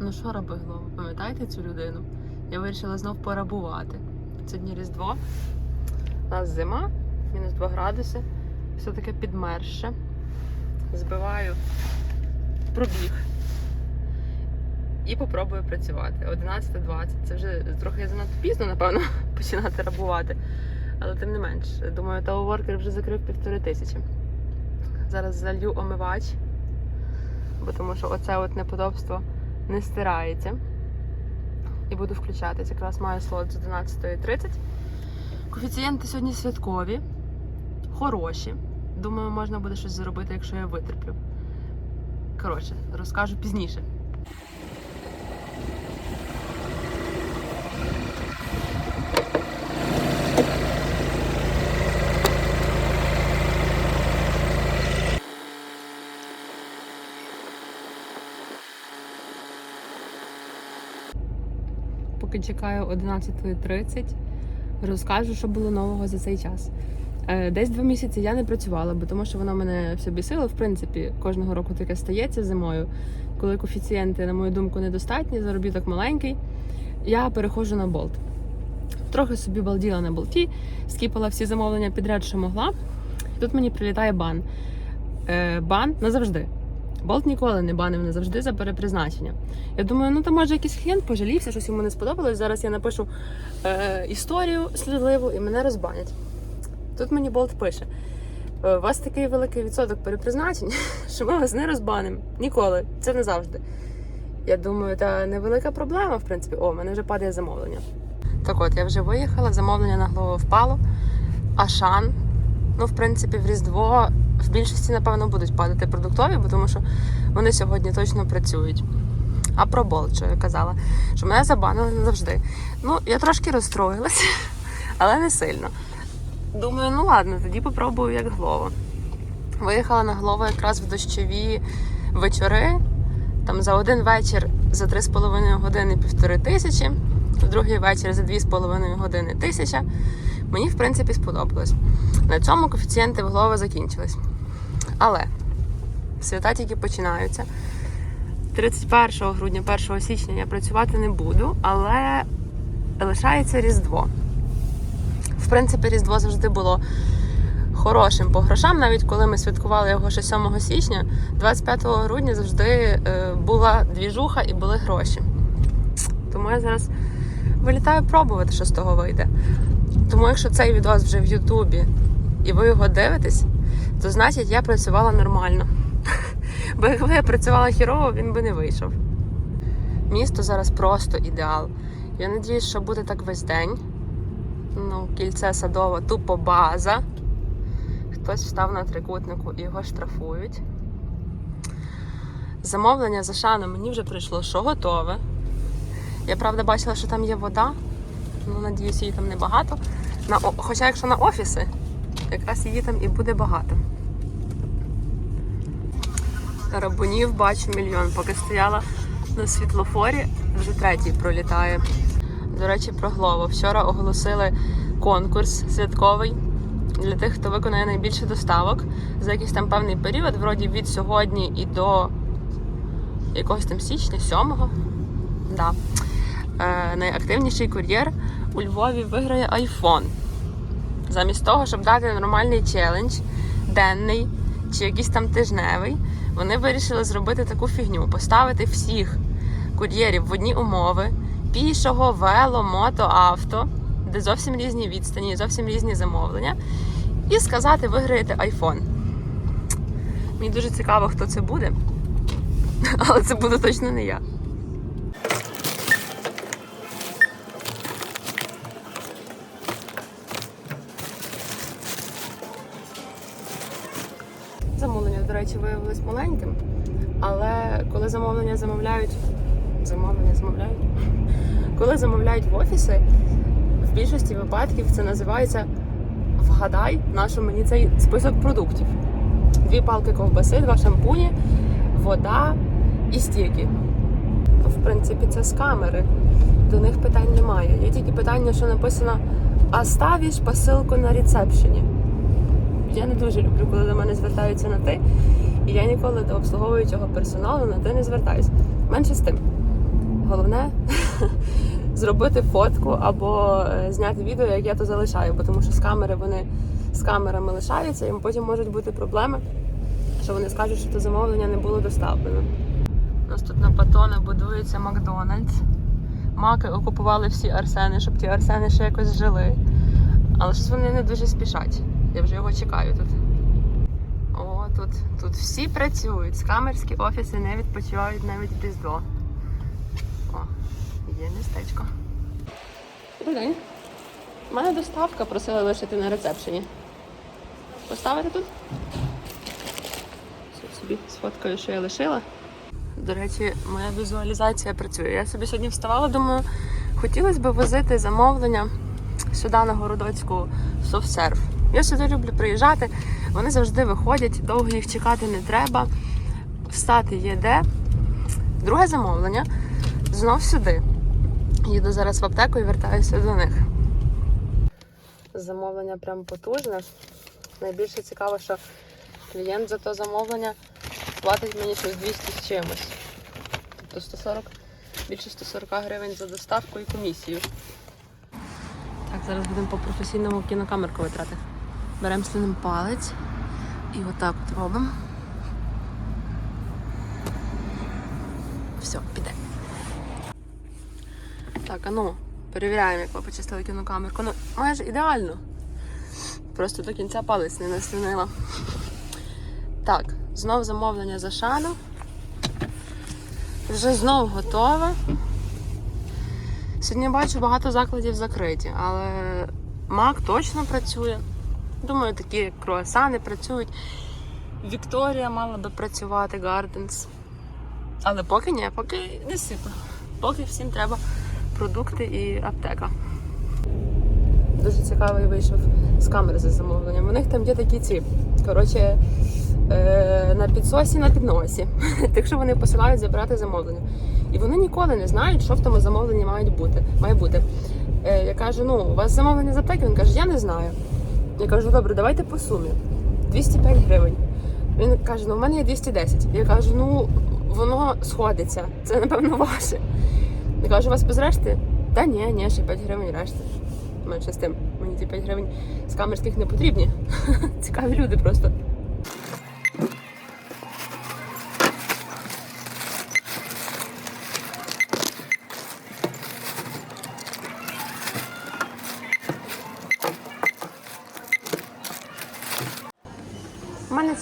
Ну що роби голову? Пам'ятаєте цю людину? Я вирішила знов порабувати. Сьогодні Різдво. У нас зима, мінус 2 градуси. Все таке підмерше. Збиваю пробіг. І попробую працювати. 11.20. Це вже трохи занадто пізно, напевно, починати рабувати. Але тим не менш, думаю, Таоворкер вже закрив півтори тисячі. Зараз залью омивач, бо тому що оце от неподобство не стирається. І буду включатись. Якраз маю слот з 11.30. Коефіцієнти сьогодні святкові, хороші. Думаю, можна буде щось зробити, якщо я витерплю. Коротше, розкажу пізніше. Чекаю 11.30, розкажу, що було нового за цей час. Е, Десь два місяці я не працювала, бо тому що вона мене все бісила. В принципі, кожного року таке стається зимою. Коли коефіцієнти, на мою думку, недостатні, заробіток маленький, я переходжу на болт. Трохи собі балділа на болті, скіпала всі замовлення підряд, що могла. Тут мені прилітає бан. Е, Бан назавжди. Болт ніколи не банив назавжди за перепризначення. Я думаю, ну то може якийсь клієнт пожалівся, щось йому не сподобалось. Зараз я напишу е, історію слідливу і мене розбанять. Тут мені болт пише: «Е, у вас такий великий відсоток перепризначень, що ми вас не розбанимо. Ніколи. Це не завжди. Я думаю, та невелика проблема, в принципі. О, в мене вже падає замовлення. Так от, я вже виїхала, замовлення на голову впало. Ашан. Ну, в принципі, в Різдво в більшості, напевно, будуть падати продуктові, бо тому що вони сьогодні точно працюють. А про болт, що я казала, що мене забанили назавжди. Ну, я трошки розстроїлася, але не сильно. Думаю, ну ладно, тоді попробую як глова. Виїхала на голову якраз в дощові вечори. Там за один вечір за 3,5 години півтори тисячі, в другий вечір за 2,5 години тисяча. Мені, в принципі, сподобалось. На цьому коефіцієнти в голови закінчились. Але свята тільки починаються. 31 грудня, 1 січня я працювати не буду, але лишається Різдво. В принципі, Різдво завжди було хорошим по грошам, навіть коли ми святкували його ще 7 січня, 25 грудня завжди е, була двіжуха і були гроші. Тому я зараз вилітаю пробувати, що з того вийде. Тому якщо цей відос вже в Ютубі і ви його дивитесь, то значить я працювала нормально. Бо якби я працювала хірово, він би не вийшов. Місто зараз просто ідеал. Я надіюсь, що буде так весь день. Ну, кільце садове, тупо база. Хтось встав на трикутнику і його штрафують. Замовлення за шаном мені вже прийшло, що готове. Я правда бачила, що там є вода. Ну, надіюсь, її там небагато. На, хоча якщо на офіси, якраз її там і буде багато. Рабунів бачу мільйон. Поки стояла на світлофорі, вже третій пролітає. До речі, про Глово. Вчора оголосили конкурс святковий для тих, хто виконає найбільше доставок за якийсь там певний період, вроді від сьогодні і до якогось там січня, 7-го. Да. Е, найактивніший кур'єр у Львові виграє iPhone. Замість того, щоб дати нормальний челендж, денний чи якийсь там тижневий, вони вирішили зробити таку фігню: поставити всіх кур'єрів в одні умови: пішого, вело, мото, авто, де зовсім різні відстані, зовсім різні замовлення, і сказати, виграєте iPhone. Мені дуже цікаво, хто це буде, але це буде точно не я. Речі, виявилось маленьким. Але коли замовлення замовляють. Замовлення замовляють. Коли замовляють в офіси, в більшості випадків це називається Вгадай нашу мені цей список продуктів. Дві палки ковбаси, два шампуні, вода і стільки. В принципі, це з камери. До них питань немає. Є тільки питання, що написано «Оставиш посилку на рецепшені. Я не дуже люблю, коли до мене звертаються на ти, і я ніколи до обслуговуючого персоналу на ти не звертаюся. Менше з тим. Головне зробити фотку або е, зняти відео, як я то залишаю, бо тому що з камери вони з камерами лишаються, і потім можуть бути проблеми, що вони скажуть, що то замовлення не було доставлено. У нас тут на Патона будується Макдональдс. Маки окупували всі арсени, щоб ті арсени ще якось жили. Але щось вони не дуже спішать. Я вже його чекаю тут. Тут, тут всі працюють. Скамерські офіси не відпочивають навіть в Різдво. О, є містечко. Добрий день. У мене доставка просила лишити на рецепшені. Поставити тут? Все, собі сфоткаю, що я лишила. До речі, моя візуалізація працює. Я собі сьогодні вставала, думаю, хотілося б возити замовлення сюди на Городоцьку в софтсерв. Я сюди люблю приїжджати, вони завжди виходять, довго їх чекати не треба. Встати є де. Друге замовлення знов сюди. Їду зараз в аптеку і вертаюся до них. Замовлення прям потужне. Найбільше цікаво, що клієнт за то замовлення платить мені щось 200 з чимось. Тобто 140, більше 140 гривень за доставку і комісію. Так, зараз будемо по професійному кінокамерку витрати. Беремо слиним палець і отак от робимо. Все, піде. Так, а ну, перевіряємо, як ви почистили кінокамерку. Ну, майже ідеально. Просто до кінця палець не наслінила. Так, знов замовлення за шану. Вже знов готове. Сьогодні бачу багато закладів закриті, але Мак точно працює. Думаю, такі круасани працюють. Вікторія мала би працювати, Гарденс. Але поки ні, поки не сипе. Поки всім треба продукти і аптека. Дуже цікавий вийшов з камери за замовленням. У них там є такі ці. Коротше, е, на підсосі, на підносі. Так що вони посилають забирати замовлення. І вони ніколи не знають, що в тому замовленні має бути. Е, я кажу, ну, у вас замовлення з аптеки? Він каже, я не знаю. Я кажу, добре, давайте по сумі. 205 гривень. Він каже, ну в мене є 210. Я кажу, ну воно сходиться. Це напевно ваше. Я кажу, у вас без решти? Та ні, ні, ще 5 гривень решти. Менше з тим. Мені ці 5 гривень з камерських не потрібні. Цікаві люди просто.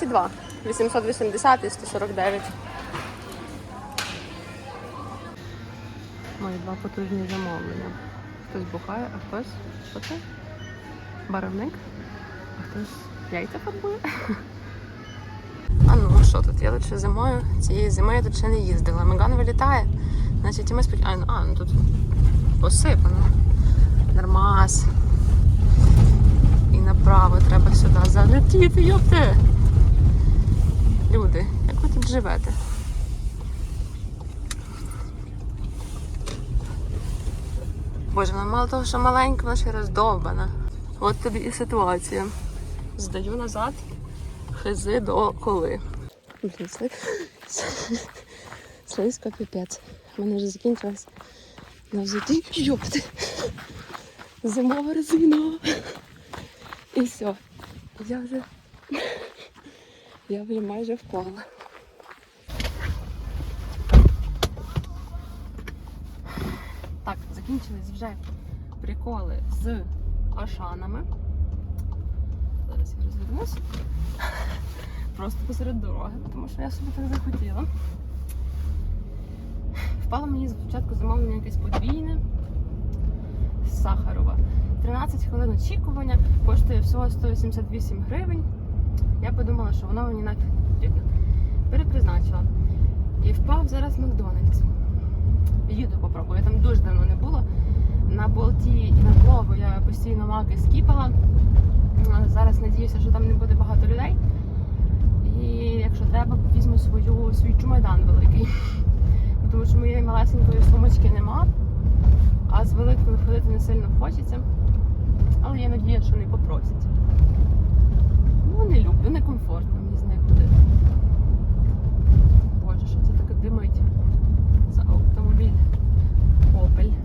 У мене ці два. 880 і 149. Мої два потужні замовлення. Хтось бухає, а хтось що це? Барвник, а хтось яйця фарбує. А ну що тут? Я ще зимою. Цієї зими я тут ще не їздила. Меган вилітає. Значить, і ми сподіваємося. А, ну тут посипано. Нормас. І направо треба сюди залетіти, йопте. Люди, як ви тут живете? Боже, вона мало того, що маленька, вона ще роздовбана. От тобі і ситуація. Здаю назад, хизи до коли. Слизько піпець. У мене вже закінчилась на взуті. Йопти. Зимова резина. І все. Я вже. Я вже майже впала. Закінчились вже приколи з ашанами. Зараз я розвернусь. Просто посеред дороги, тому що я собі так захотіла. Впало мені спочатку замовлення якесь подвійне з Сахарова. 13 хвилин очікування, коштує всього 188 гривень. Я подумала, що воно мені нафіг не потрібно. Перепризначила. І впав зараз Макдональдс. Їду попробую. Я там дуже давно не було. На болті і на Глову я постійно маки скіпала. Зараз надіюся, що там не буде багато людей. І якщо треба, візьму свою свій чумайдан великий. Тому що моєї малесенької сумочки нема, а з великою ходити не сильно хочеться. Але я надія, що не попросять. Ну, не люблю, некомфортно мені з нею ходити. Боже, що це таке димить автомобіль Opel.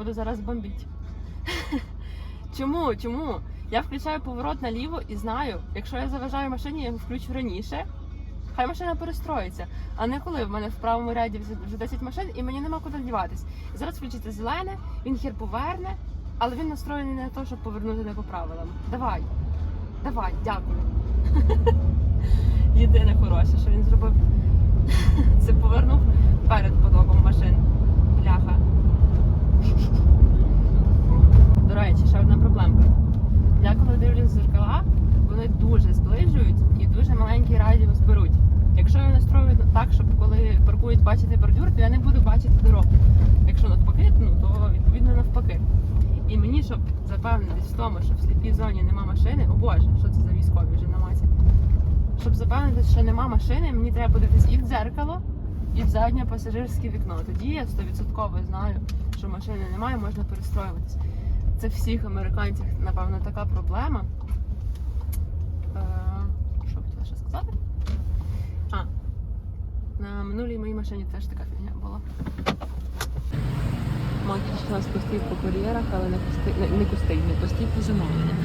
Буду зараз бомбити. Чому? Чому? Я включаю поворот наліво і знаю, якщо я заважаю машині, я його включу раніше. Хай машина перестроїться. А не коли в мене в правому ряді вже- вже 10 машин і мені нема куди вдіватись. Зараз включиться зелене, він хер поверне, але він настроєний не на те, щоб повернути не по правилам. Давай, давай, дякую. Єдине хороше, що він зробив, це повернув перед потоком машин. Бляха. До речі, ще одна проблемка. Я коли дивлюсь зеркала, вони дуже зближують і дуже маленький радіус беруть. Якщо я настрою так, щоб коли паркують бачити бордюр, то я не буду бачити дорогу. Якщо навпаки, ну то відповідно навпаки. І мені, щоб запевнитись в тому, що в сліпій зоні нема машини, о боже, що це за військові вже на маці. Щоб запевнитись, що нема машини, мені треба подивитись і в дзеркало, і в заднє пасажирське вікно. Тоді я 100% знаю, що машини немає, можна перестроюватись. Це всіх американців, напевно, така проблема. Е, що хотіла ще сказати? А, на минулій моїй машині теж така фігня була. Макіч у нас постійно по кур'єрах, але не пустий, не, не не постій по замовленнях.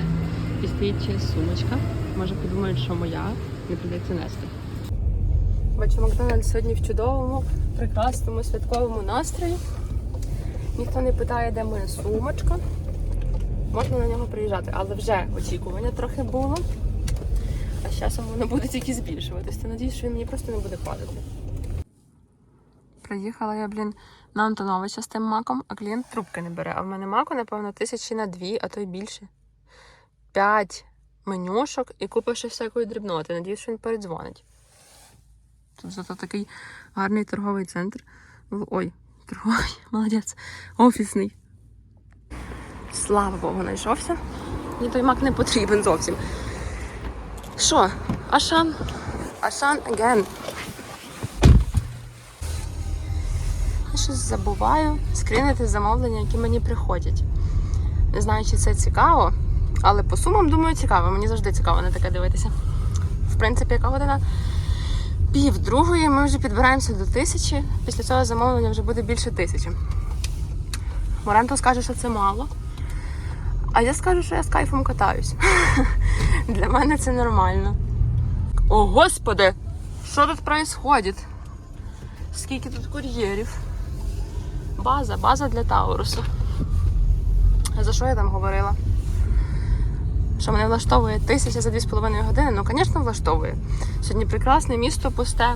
І стоїть ще сумочка. Може подумають, що моя, не прийдеться нести. Бачу, Макдональдс сьогодні в чудовому, прекрасному святковому настрої. Ніхто не питає, де моя сумочка. Можна на нього приїжджати, але вже очікування трохи було. А з часом воно буде тільки збільшуватися. Надіюсь, що він мені просто не буде падати. Приїхала я, блін, на Антоновича з тим маком, а клієнт трубки не бере. А в мене маку, напевно, тисячі на дві, а то й більше. П'ять менюшок і купа ще всякої дрібноти. Надіюсь, що він передзвонить. Тут зато такий гарний торговий центр. Ой, торговий, молодець, офісний. Слава Богу, знайшовся. Мені той мак не потрібен зовсім. Що? Ашан? Ашан again. Я щось забуваю скрінити замовлення, які мені приходять. Не знаю, чи це цікаво, але по сумам, думаю, цікаво. Мені завжди цікаво на таке дивитися. В принципі, яка година? Пів другої ми вже підбираємося до тисячі. Після цього замовлення вже буде більше тисячі. Моренто скаже, що це мало. А я скажу, що я з кайфом катаюсь. Для мене це нормально. О, господи! Що тут відбувається? Скільки тут кур'єрів? База, база для Таурусу. За що я там говорила? Що мене влаштовує тисяча за 2,5 години? Ну, звісно, влаштовує. Сьогодні прекрасне місто пусте.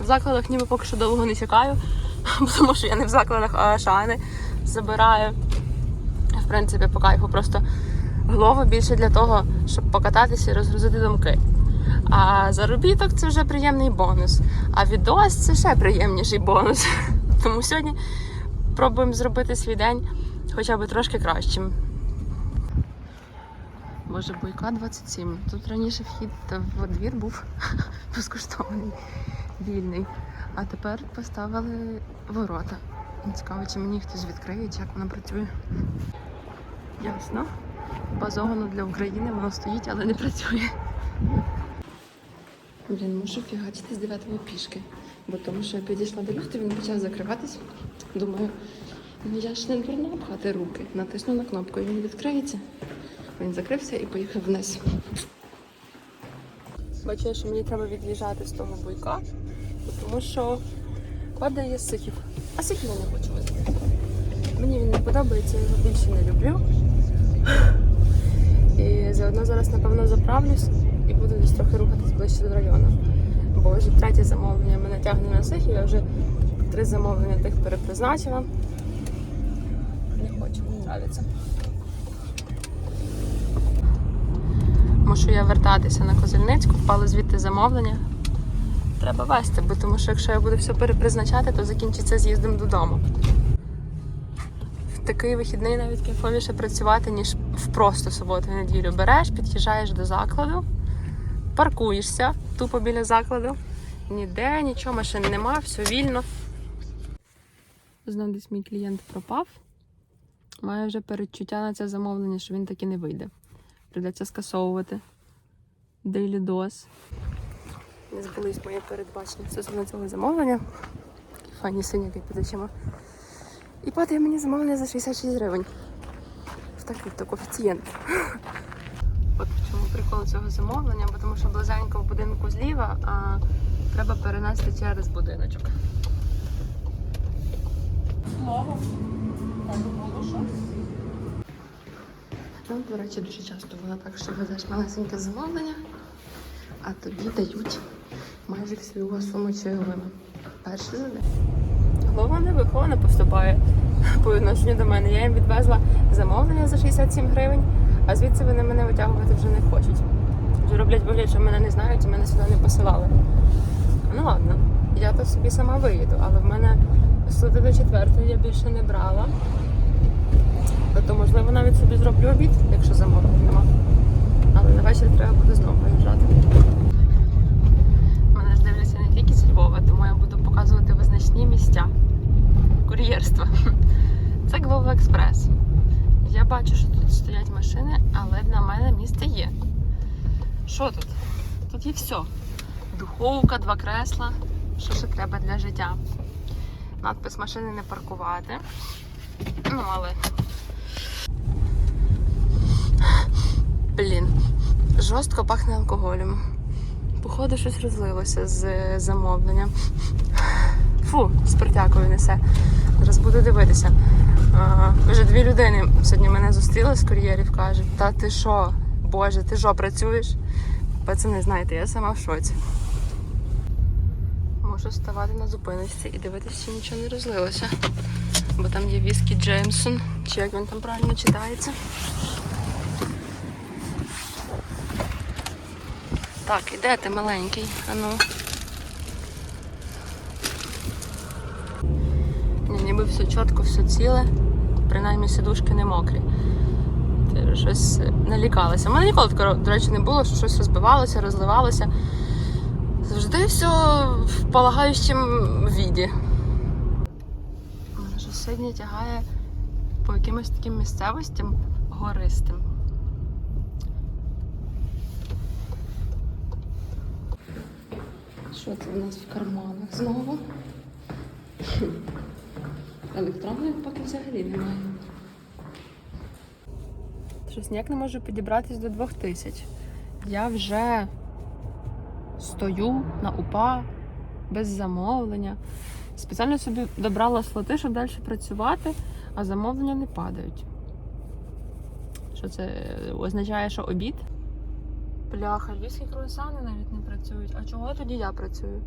В закладах ніби поки що довго не чекаю, тому що я не в закладах, а шани забираю. В принципі, по кайфу просто голову більше для того, щоб покататися і розгрузити думки. А заробіток це вже приємний бонус. А відос це ще приємніший бонус. Тому сьогодні пробуємо зробити свій день хоча б трошки кращим. Боже, бойка 27. Тут раніше вхід в двір був безкоштовний, вільний. А тепер поставили ворота. Цікаво, чи мені хтось відкриє, чи як воно працює. Ясно. Базовано для України воно стоїть, але не працює. Блін, мушу фігачити з 9 пішки. Бо тому що я підійшла до ліфту, він почав закриватись. Думаю, ну я ж не дурна пхати руки. Натисну на кнопку і він відкриється. Він закрився і поїхав вниз. Бачу, що мені треба від'їжджати з того буйка, тому що падає сихів. А сихів я не хочу возити. Мені він не подобається, я його більше не люблю. І заодно зараз, напевно, заправлюсь і буду десь трохи рухатись ближче до району. Бо вже третє замовлення мене тягне на сихів, я вже три замовлення тих перепризначила. Не хочу, не нравиться. Мушу я вертатися на Козельницьку, впало звідти замовлення. Треба вести, бо тому що якщо я буду все перепризначати, то закінчиться з'їздом додому. В такий вихідний навіть кайфовіше працювати, ніж в просто суботу і неділю. Береш, під'їжджаєш до закладу, паркуєшся тупо біля закладу. Ніде нічого, машин нема, все вільно. Знов десь мій клієнт пропав. Маю вже передчуття на це замовлення, що він таки не вийде. Придеться скасовувати. Daily dose. Не збулись моє передбачення стосовно цього замовлення. файні синяки під очима. І падає мені замовлення за 66 гривень. В такий то коефіцієнт. От в чому прикол цього замовлення, бо тому що близенько в будинку зліва, а треба перенести через будиночок. Слово. Так було щось. Ну, до речі, дуже часто було так, що везеш малесеньке замовлення, а тобі дають майже всю його суму чайовими. Перший за день. Голова не вихована поступає по відношенню до мене. Я їм відвезла замовлення за 67 гривень, а звідси вони мене витягувати вже не хочуть. Вже роблять вигляд, що мене не знають і мене сюди не посилали. Ну ладно, я то собі сама виїду, але в мене суди до четвертої я більше не брала. То можливо навіть собі зроблю обід, якщо замовлень нема. Але на вечір треба буде знову виїжджати. Мене ж дивляться не тільки з Львова, тому я буду показувати визначні місця кур'єрства. Це Глова Експрес. Я бачу, що тут стоять машини, але на мене місце є. Що тут? Тут є все. Духовка, два кресла. Що ще треба для життя? Надпис машини не паркувати. Ну, але Блін, жорстко пахне алкоголем. Походу, щось розлилося з замовлення. Фу, спиртякою несе. Зараз буду дивитися. А, вже дві людини сьогодні мене зустріли з кур'єрів, кажуть, та ти що, Боже, ти що, працюєш? Пацани, знаєте, я сама в шоці. Можу ставати на зупиночці і дивитися, чи нічого не розлилося. Бо там є віскі Джеймсон, чи як він там правильно читається. Так, іде ти маленький? Ану. Ні, ніби все чітко, все ціле. Принаймні сидушки не мокрі. Щось налікалася. У мене ніколи такого, до речі, не було, що щось розбивалося, розливалося. Завжди все в полагаючому віді. Мене щось сьогодні тягає по якимось таким місцевостям гористим. Що це в нас в карманах знову? Електронної поки взагалі немає. Щось ніяк не можу підібратись до 2000. Я вже стою на УПА без замовлення. Спеціально собі добрала слоти, щоб далі працювати, а замовлення не падають. Що це означає, що обід? Бляха, львівські круасани навіть не працюють. А чого тоді я працюю?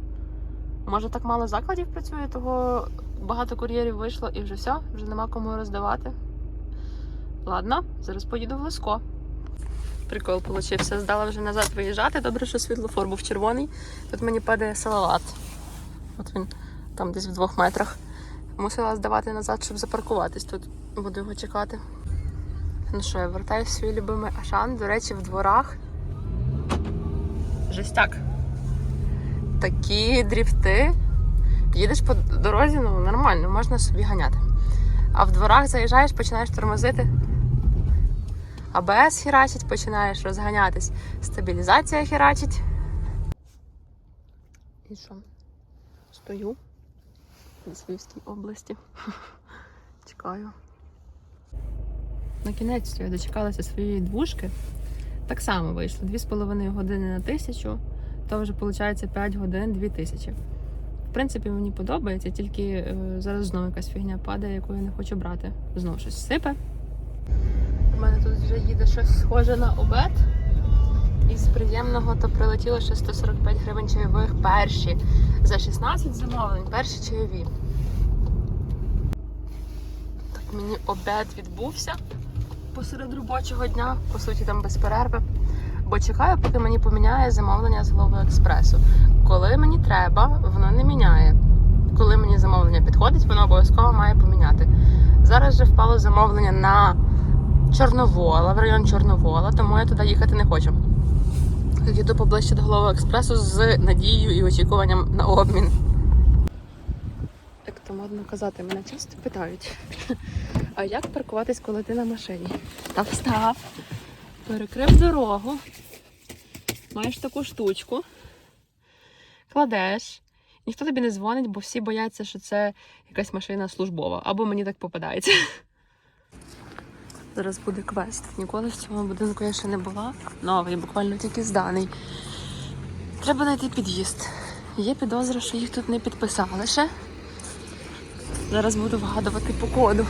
Може так мало закладів працює, того багато кур'єрів вийшло і вже все, вже нема кому роздавати. Ладно, зараз поїду в Леско. Прикол получився. Здала вже назад виїжджати. Добре, що світлофор був червоний. Тут мені падає салат. От він там десь в двох метрах. Мусила здавати назад, щоб запаркуватись. Тут буду його чекати. Ну що, я вертаюсь в свій любимий Ашан. До речі, в дворах. Жестяк. Такі дріфти. Їдеш по дорозі, ну нормально, можна собі ганяти. А в дворах заїжджаєш, починаєш тормозити. АБС херачить, починаєш розганятись. Стабілізація херачить. І що? Стою в Львівській області. Чекаю. На кінець я дочекалася своєї двушки. Так само вийшло. 2,5 години на тисячу, то вже виходить 5 годин 2 тисячі. В принципі, мені подобається, тільки е, зараз знову якась фігня падає, яку я не хочу брати. Знову щось сипе. У мене тут вже їде щось схоже на обед. Із приємного то прилетіло ще 145 гривень чайових перші. За 16 замовлень, перші чайові. Так мені обед відбувся посеред робочого дня, по суті, там без перерви. Бо чекаю, поки мені поміняє замовлення з Глово Експресу. Коли мені треба, воно не міняє. Коли мені замовлення підходить, воно обов'язково має поміняти. Зараз вже впало замовлення на Чорновола, в район Чорновола, тому я туди їхати не хочу. Їду поближче до Глово Експресу з надією і очікуванням на обмін. Казати, мене часто питають. А як паркуватись, коли ти на машині? Та встав, перекрив дорогу, маєш таку штучку, кладеш Ніхто тобі не дзвонить, бо всі бояться, що це якась машина службова, або мені так попадається. Зараз буде квест. Ніколи в цьому будинку я ще не була. Новий, буквально тільки зданий. Треба знайти під'їзд. Є підозра, що їх тут не підписали ще. Зараз буду вгадувати по коду.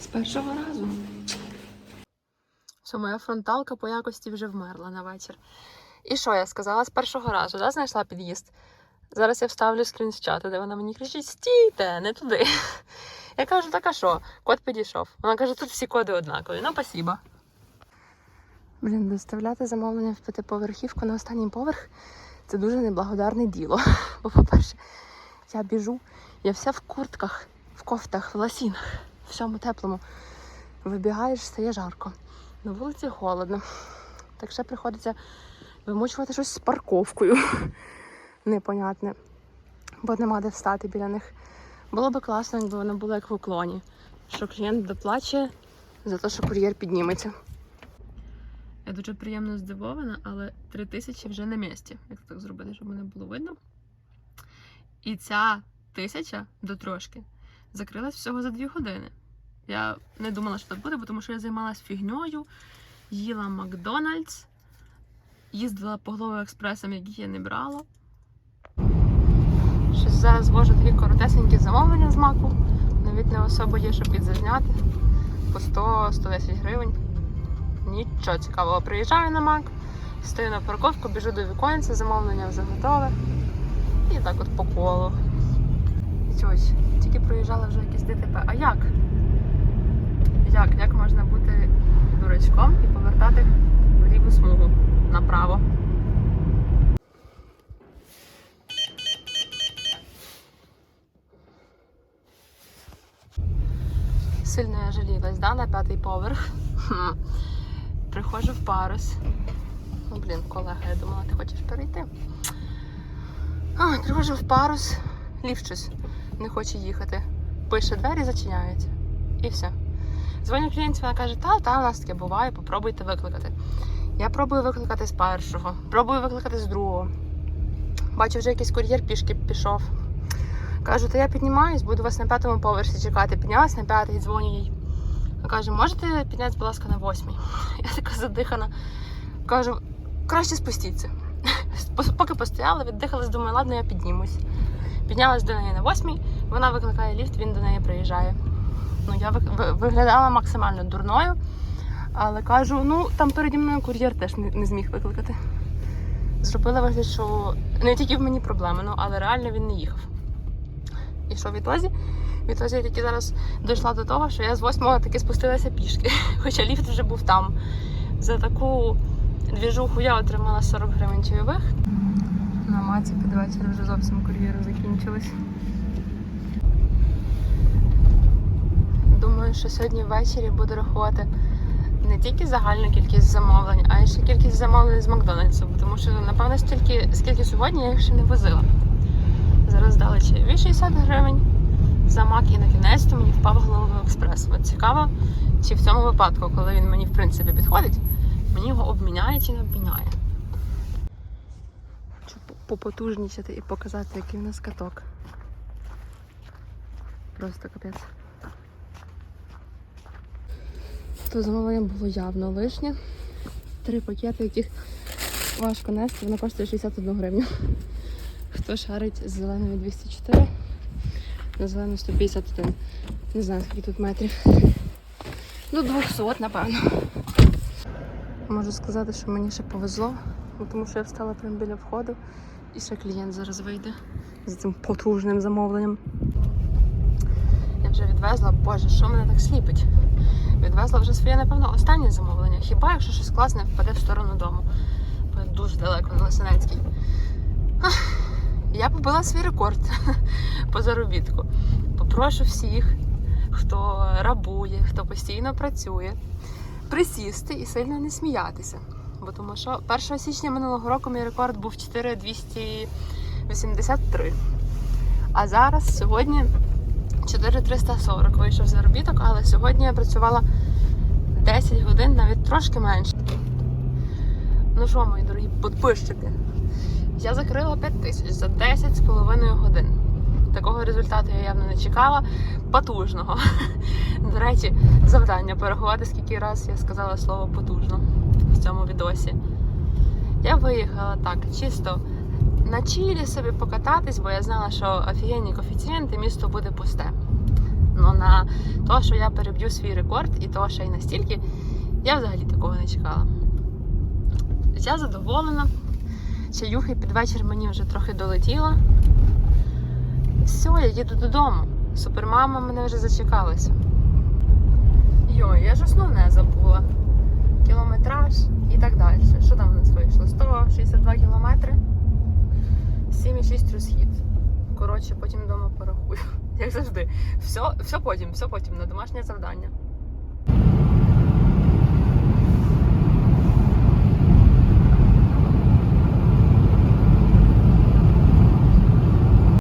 З першого разу. Все, моя фронталка по якості вже вмерла на вечір. І що я сказала з першого разу, да, знайшла під'їзд. Зараз я вставлю скрін з чату, де вона мені кричить: стійте, не туди. Я кажу, так а що? Код підійшов. Вона каже, тут всі коди однакові. Ну, спасибо. Блін, доставляти замовлення в п'ятиповерхівку на останній поверх це дуже неблагодарне діло. Бо, по-перше, я біжу, я вся в куртках, в кофтах, в ласінах, всьому теплому. Вибігаєш, стає жарко. На вулиці холодно. Так ще приходиться вимучувати щось з парковкою. Непонятне. Бо нема де встати біля них. Було би класно, якби воно було як в уклоні. Що клієнт доплачує за те, що кур'єр підніметься. Я дуже приємно здивована, але три тисячі вже на місці. Як так зробити, щоб мене було видно? І ця тисяча до трошки закрилась всього за дві години. Я не думала, що так буде, бо тому що я займалась фігньою, їла Макдональдс, їздила по Глово експресам, які я не брала. Щось зараз звожу такі коротесенькі замовлення з маку. Навіть не особо є, щоб підзазняти. По 100-110 гривень. Нічого цікавого. Приїжджаю на мак, стою на парковку, біжу до віконця, замовлення вже готове. І так от по колу. І чогось, тільки проїжджала вже якісь ДТП. А як? Як? Як можна бути дурачком і повертати в ліву смугу направо? Сильно я жалілась, да, на п'ятий поверх. Приходжу в парус. Ну, блін, колега, я думала, ти хочеш перейти. А, приходжу в парус, щось не хоче їхати. Пише, двері зачиняються. І все. Дзвоню клієнтів, вона каже, та, та, у нас таке буває, попробуйте викликати. Я пробую викликати з першого, пробую викликати з другого. Бачу, вже якийсь кур'єр пішки пішов. Кажу, то я піднімаюсь, буду вас на п'ятому поверсі чекати. Піднялась на п'ятий, дзвоню їй. Каже, можете піднятися, будь ласка, на восьмий. Я така задихана. Кажу, краще спустіться. Поки постояла, віддихалась, думаю, ладно, я піднімусь. Піднялась до неї на восьмій, вона викликає ліфт, він до неї приїжджає. Ну, я виглядала максимально дурною, але кажу, ну там переді мною кур'єр теж не, не зміг викликати. Зробила вигляд, що не тільки в мені проблеми, ну, але реально він не їхав. І що в ітозі? В ітозі я тільки зараз дійшла до того, що я з восьмого таки спустилася пішки, хоча ліфт вже був там. За таку двіжуху я отримала 40 гривень чайових. На маці під вечір вже зовсім кур'єри закінчились. Думаю, що сьогодні ввечері буду рахувати не тільки загальну кількість замовлень, а й ще кількість замовлень з Макдональдсу, тому що, напевно, стільки, скільки сьогодні я їх ще не возила. Зараз дали чайові 60 гривень за мак і на кінець то мені впав головний експрес. От цікаво, чи в цьому випадку, коли він мені в принципі підходить, мені його обміняє чи не обміняє. Хочу попотужнічати і показати, який в нас каток. Просто капець. То замовлення було явно лишнє. Три пакети, яких важко нести, воно коштує 61 гривню. Хто шарить з зеленою 204, на зелену 151. Не знаю, скільки тут метрів. Ну, 200, напевно. Можу сказати, що мені ще повезло, тому що я встала прямо біля входу і ще клієнт зараз вийде з цим потужним замовленням. Я вже відвезла, боже, що мене так сліпить? Відвезла вже своє, напевно, останнє замовлення. Хіба якщо щось класне впаде в сторону дому? Бо я дуже далеко на Лисинецькій. Я побила свій рекорд по заробітку. Попрошу всіх, хто рабує, хто постійно працює, присісти і сильно не сміятися. Бо тому що 1 січня минулого року мій рекорд був 4283. А зараз сьогодні 4340 вийшов заробіток, але сьогодні я працювала 10 годин, навіть трошки менше. Ну що, мої дорогі підписчики, Я закрила 5 тисяч за 10 з половиною годин. Такого результату я явно не чекала. Потужного. До речі, завдання порахувати, скільки раз я сказала слово потужно в цьому відосі. Я виїхала так, чисто на чилі собі покататись, бо я знала, що офігенні коефіцієнти місто буде пусте. Ну на те, що я переб'ю свій рекорд, і то ще й настільки, я взагалі такого не чекала. Я задоволена. Чаюхи під вечір мені вже трохи долетіла. Все, я їду додому. Супермама мене вже зачекалася. Йой, я ж основне забула. Кілометраж і так далі. Що там у нас вийшло? 162 кілометри. 7,6 розхід. Коротше, потім вдома порахую. Як завжди. Все, все потім, все потім на домашнє завдання.